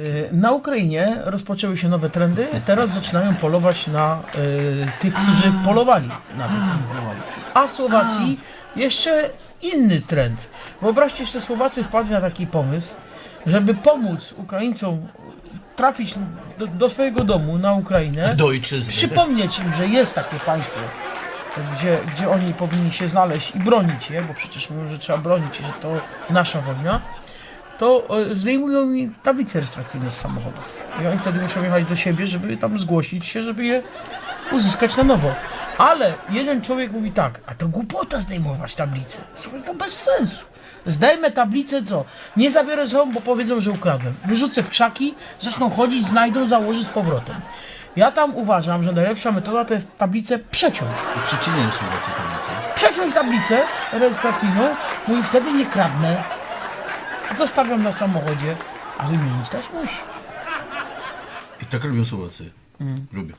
Y, Na Ukrainie rozpoczęły się nowe trendy. Teraz zaczynają polować na y, tych, którzy polowali. A w Słowacji jeszcze inny trend. Wyobraźcie że Słowacy wpadli na taki pomysł, żeby pomóc Ukraińcom trafić do, do swojego domu na Ukrainę. Do ojczyzny. Przypomnieć im, że jest takie państwo, gdzie, gdzie oni powinni się znaleźć i bronić je, bo przecież mówią, że trzeba bronić, że to nasza wojna, to e, zdejmują mi tablice rejestracyjne z samochodów. I oni wtedy muszą jechać do siebie, żeby tam zgłosić się, żeby je uzyskać na nowo. Ale jeden człowiek mówi tak, a to głupota zdejmować tablicę. Słuchaj, to bez sensu. Zdejmę tablicę, co? Nie zabiorę ze sobą, bo powiedzą, że ukradłem. Wyrzucę w krzaki, zaczną chodzić, znajdą, założę z powrotem. Ja tam uważam, że najlepsza metoda to jest tablicę przeciąć. I przecinają Słowacy tablicę. Przeciąć tablicę rejestracyjną, no i wtedy nie kradnę. Zostawiam na samochodzie, a wymienić też musi. I tak robią Słowacy. Lubią.